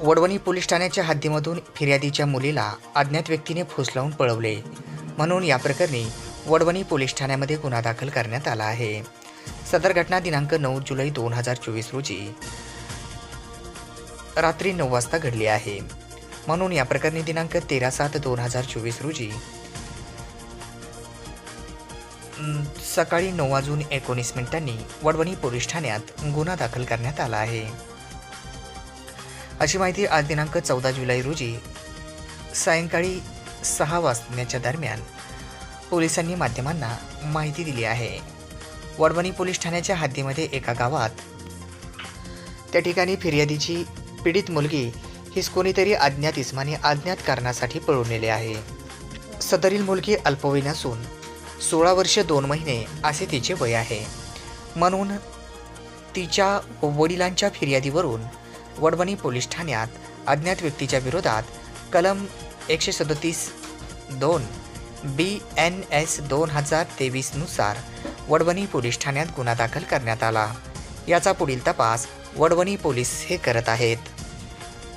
Wadwani police ठाण्याच्या हद्दीमधून फिर्यादीच्या मुलीला अज्ञात व्यक्तीने फुसलावून पळवले. म्हणून या प्रकरणी वडवणी पोलीस ठाण्यामध्ये गुन्हा दाखल करण्यात आला आहे. सदर घटना दिनांक नऊ जुलै दोन हजार चोवीस रोजी रात्री नऊ वाजता घडली आहे. म्हणून या प्रकरणी दिनांक तेरा सात दोन हजार चोवीस रोजी सकाळी नऊ वाजून एकोणीस मिनिटांनी वडवणी पोलीस ठाण्यात गुन्हा दाखल करण्यात आला आहे. अशी माहिती आज दिनांक चौदा जुलै रोजी सायंकाळी सहा वाजण्याच्या दरम्यान पोलिसांनी माध्यमांना माहिती दिली आहे. वडवणी पोलीस ठाण्याच्या हद्दीमध्ये एका गावात त्या ठिकाणी फिर्यादीची पीडित मुलगी हीच कोणीतरी अज्ञात इसमाने अज्ञात कारणासाठी पळून नेले आहे. सदरील मुलगी अल्पवयीन असून सोळा वर्ष दोन महिने असे तिचे वय आहे. म्हणून तिच्या वडिलांच्या फिर्यादीवरून वडवणी पोलीस ठाण्यात अज्ञात व्यक्तीच्या विरोधात कलम एकशे सदतीस दोन बी एन एस दोन हजार तेवीसनुसार वडवणी पोलीस ठाण्यात गुन्हा दाखल करण्यात आला. याचा पुढील तपास वडवणी पोलीस हे करत आहेत.